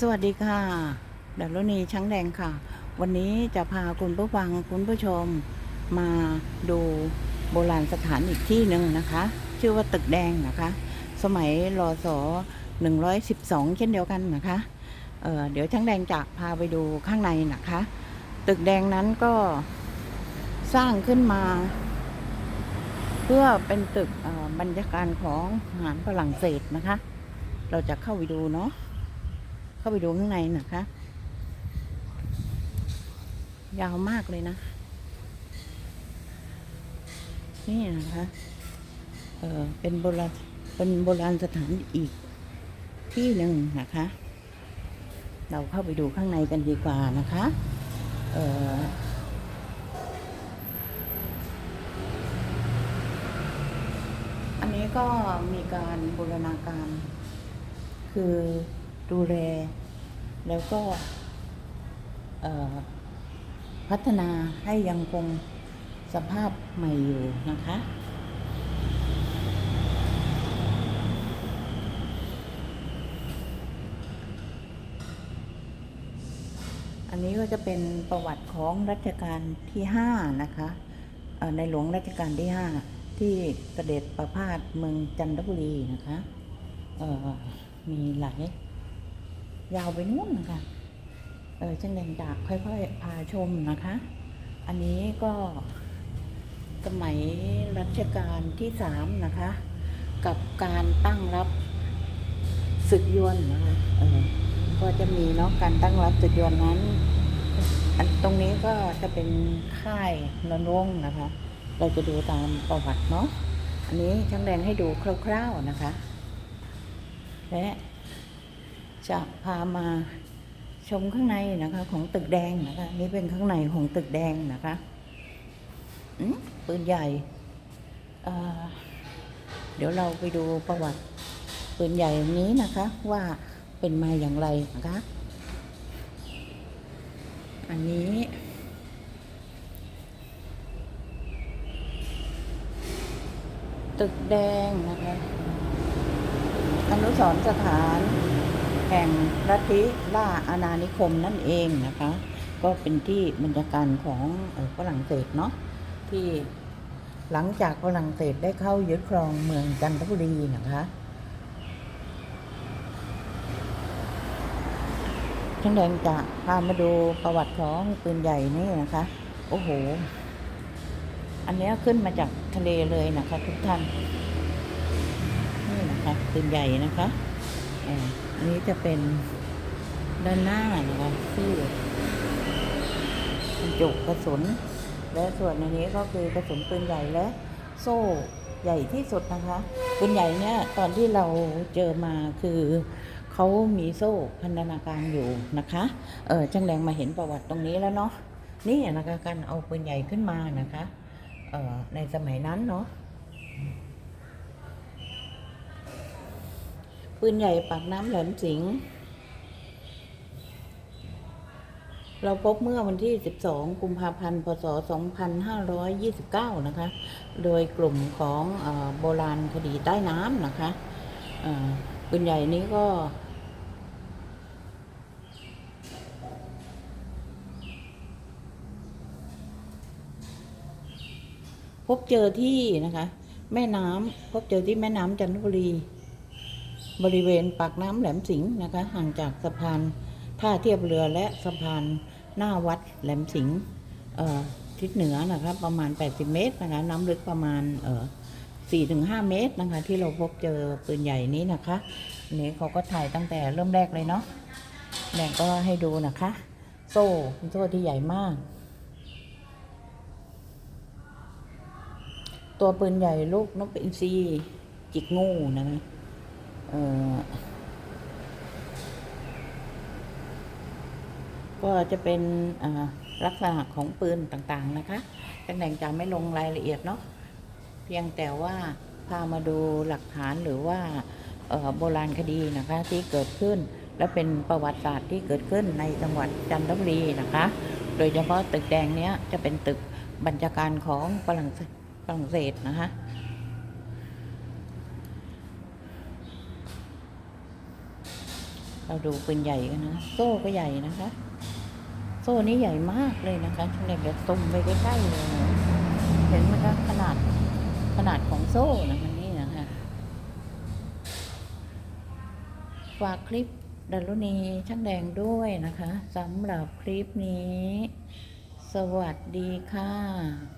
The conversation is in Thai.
สวัสดีค่ะดารุณีช้างแดงค่ะ วันนี้จะพาคุณผู้ฟังคุณผู้ชมมาดูโบราณสถานอีกที่หนึ่งนะคะ ชื่อว่าตึกแดงนะคะ สมัยรอสอ112 เช่นเดียวกันนะคะเเดี๋ยวช้างแดงจะพาไปดูข้างในนะคะ ตึกแดงนั้นก็สร้างขึ้นมา เพื่อเป็นตึกบรรยากาศของอาหารฝรั่งเศสนะคะ เราจะเข้าไปดูเนาะ เข้าไปดูข้างในนะคะ ยาวมากเลยนะ นี่นะคะ เออเป็นโบราณเป็นโบราณสถานอีกที่หนึ่งนะคะ เราเข้าไปดูข้างในกันดีกว่านะคะ เอออันนี้ก็มีการบูรณาการคือ ดูแล แล้วก็พัฒนาให้ยังคงสภาพใหม่อยู่นะคะ อันนี้ก็จะเป็นประวัติของรัชกาลที่ห้านะคะในหลวงรัชกาลที่ห้าที่เสด็จประพาสเมืองจันทบุรีนะคะมีหลาย ยาวไปนู่นนะคะเออช่างแดงจากค่อยๆพาชมนะคะ อันนี้ก็สมัยรัชกาลที่สามนะคะ กับการตั้งรับศึกยวนนะคะเออก็จะมีเนาะการตั้งรับศึกยวนนั้นอันตรงนี้ก็จะเป็นค่ายนนรงนะคะ เราจะดูตามประวัติเนาะอันนี้ช่างแดงให้ดูคร่าวๆนะคะและ จะพามาชมข้างในนะคะของตึกแดงนะคะ นี่เป็นข้างในของตึกแดงนะคะปืนใหญ่เอ่อเดี๋ยวเราไปดูประวัติปืนใหญ่นี้นะคะ ว่าเป็นมาอย่างไรนะคะ อันนี้ตึกแดงนะคะอนุสรสถาน แห่งรัฐิล่าอาณานิคมนั่นเองนะคะ ก็เป็นที่บรรยากาศของฝรั่งเศสเนาะที่หลังจากฝรั่งเศสได้เข้ายึดครองเมืองจันทบุรีนะคะช่างแดงจะพามาดูประวัติของปืนใหญ่นี่นะคะ โอ้โห อันนี้ขึ้นมาจากทะเลเลยนะคะ ทุกท่าน นี่นะคะปืนใหญ่นะคะอ่อ อันนี้จะเป็นด้านหน้านะคะที่บรรจุกระสุน และส่วนในนี้ก็คือกระสุนปืนใหญ่และโซ่ใหญ่ที่สุดนะคะปืนใหญ่เนี่ยตอนที่เราเจอมาคือเขามีโซ่พันธนาการอยู่นะคะเออจังแรงมาเห็นประวัติตรงนี้แล้วเนาะนี่นะคะการเอาปืนใหญ่ขึ้นมานะคะเออในสมัยนั้นเนาะ ปืนใหญ่ปากน้ำแหลมสิง เราพบเมื่อวันที่ 12 กุมภาพันธ์ พศ 2529 นะคะ โดยกลุ่มของอโบราณคดีใต้น้ำนะคะปืนใหญ่นี้ก็พบเจอที่นะคะ แม่น้ำพบเจอที่แม่น้ำจันทบุรี บริเวณปากน้ำแหลมสิงห์นะคะห่างจากสะพานท่าเทียบเรือและสะพานหน้าวัดแหลมสิงห์ทิศเหนือนะคะประมาณ 80 เมตรนะคะน้ำลึกประมาณเอ่อ4-5เมตรนะคะ ที่เราพบเจอปืนใหญ่นี้นะคะนนี้เขาก็ถ่ายตั้งแต่เริ่มแรกเลยเนาะแดงก็ให้ดูนะคะ โซ่โซ่ที่ใหญ่มาก ตัวปืนใหญ่ลูกนกอินทรีจิกงูนะคะ ก็จะเป็นลักษณะของปืนต่างๆนะคะจังแดงจะไม่ลงรายละเอียดเนาะ เพียงแต่ว่าพามาดูหลักฐานหรือว่าโบราณคดีนะคะที่เกิดขึ้น และเป็นประวัติศาสตร์ที่เกิดขึ้นในจังหวัดจันทบุรีนะคะ โดยเฉพาะตึกแดงเนี้ยจะเป็นตึกบัญชาการของฝรั่งเศสฝรั่งเศสนะคะ เราดูปืนใหญ่กันนะ โซ่ก็ใหญ่นะคะ โซ่นี้ใหญ่มากเลยนะคะช่างแดงจะซุ่มไปใกล้ๆเลย เห็นไหมคะขนาดขนาดของโซ่นะมันนี่นะคะฝากคลิปดารุณีช่างแดงด้วยนะคะสำหรับคลิปนี้ สวัสดีค่ะ